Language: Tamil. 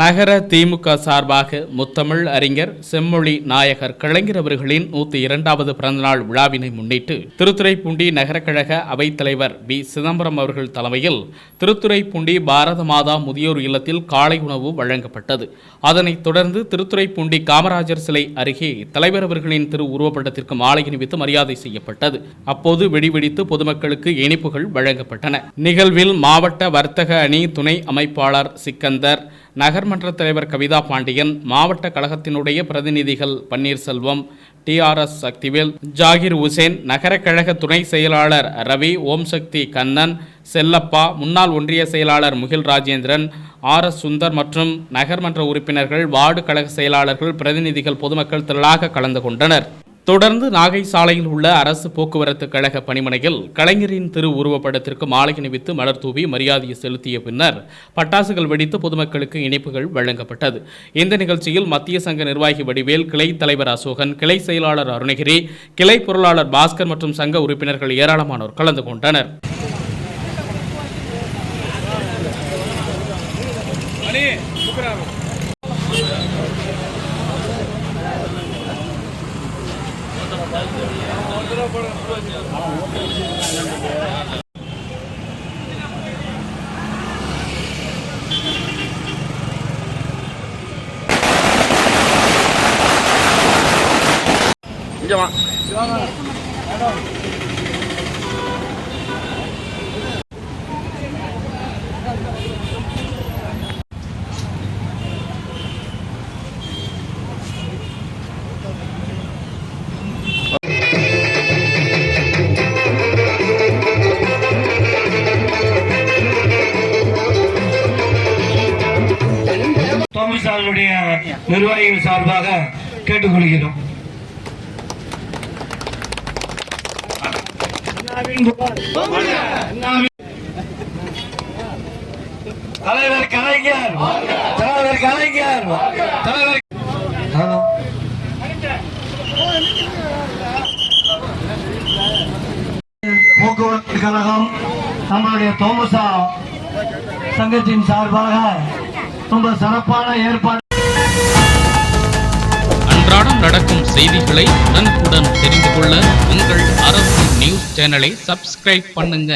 நகர திமுக சார்பாக முத்தமிழ் அறிஞர் செம்மொழி நாயகர் கலைஞர் அவர்களின் நூத்தி இரண்டாவது பிறந்தநாள் விழாவினை முன்னிட்டு திருத்துறைப்பூண்டி நகரக்கழக அவைத்தலைவர் பி சிதம்பரம் அவர்கள் தலைமையில் திருத்துறைப்பூண்டி பாரத மாதா முதியோர் இல்லத்தில் காலை உணவு வழங்கப்பட்டது. அதனைத் தொடர்ந்து திருத்துறைப்பூண்டி காமராஜர் சிலை அருகே தலைவர் அவர்களின் திரு உருவப்படத்திற்கு மாலை அணிவித்து மரியாதை செய்யப்பட்டது. அப்போது வெடிவெடித்து பொதுமக்களுக்கு இனிப்புகள் வழங்கப்பட்டன. நிகழ்வில் மாவட்ட வர்த்தக அணி துணை அமைப்பாளர் சிக்கந்தர் நகர்மன்ற தலைவர் கவிதா பாண்டியன் மாவட்ட கழகத்தினுடைய பிரதிநிதிகள் பன்னீர்செல்வம் டிஆர்எஸ் சக்திவேல் ஜாகிர் உசேன் நகர கழக துணை செயலாளர் ரவி ஓம் சக்தி கண்ணன் செல்லப்பா முன்னாள் ஒன்றிய செயலாளர் முகில் ராஜேந்திரன் ஆர் எஸ் சுந்தர் மற்றும் நகர்மன்ற உறுப்பினர்கள் வார்டு கழக செயலாளர்கள் பிரதிநிதிகள் பொதுமக்கள் திரளாக கலந்து கொண்டனர். தொடர்ந்து நாகை சாலையில் உள்ள அரசு போக்குவரத்து கழக பணிமனையில் கலைஞரின் திரு உருவப்படத்திற்கு மாலை அணிவித்து மலர் தூவி மரியாதையை செலுத்திய பின்னர் பட்டாசுகள் வெடித்து பொதுமக்களுக்கு இணைப்புகள் வழங்கப்பட்டது. இந்த நிகழ்ச்சியில் மத்திய சங்க நிர்வாகி வடிவேல் கிளை தலைவர் அசோகன் கிளை செயலாளர் அருணகிரி கிளை பொருளாளர் பாஸ்கர் மற்றும் சங்க உறுப்பினர்கள் ஏராளமானோர் கலந்து கொண்டனர். જમા. அவர்களுடைய நிர்வாகிகள் சார்பாக கேட்டுக்கொள்கிறோம். தலைவர் கலைஞர். தலைவர் கலைஞர். தலைவர். போக்குவரத்து கழகம் நம்மளுடைய தோமசா சங்கத்தின் சார்பாக ரொம்ப சிறப்பான ஏற்பாடு. அன்றாடம் நடக்கும் செய்திகளை உடனுக்குடன் தெரிந்து கொள்ள உங்கள் அரசு நியூஸ் சேனலை சப்ஸ்கிரைப் பண்ணுங்க.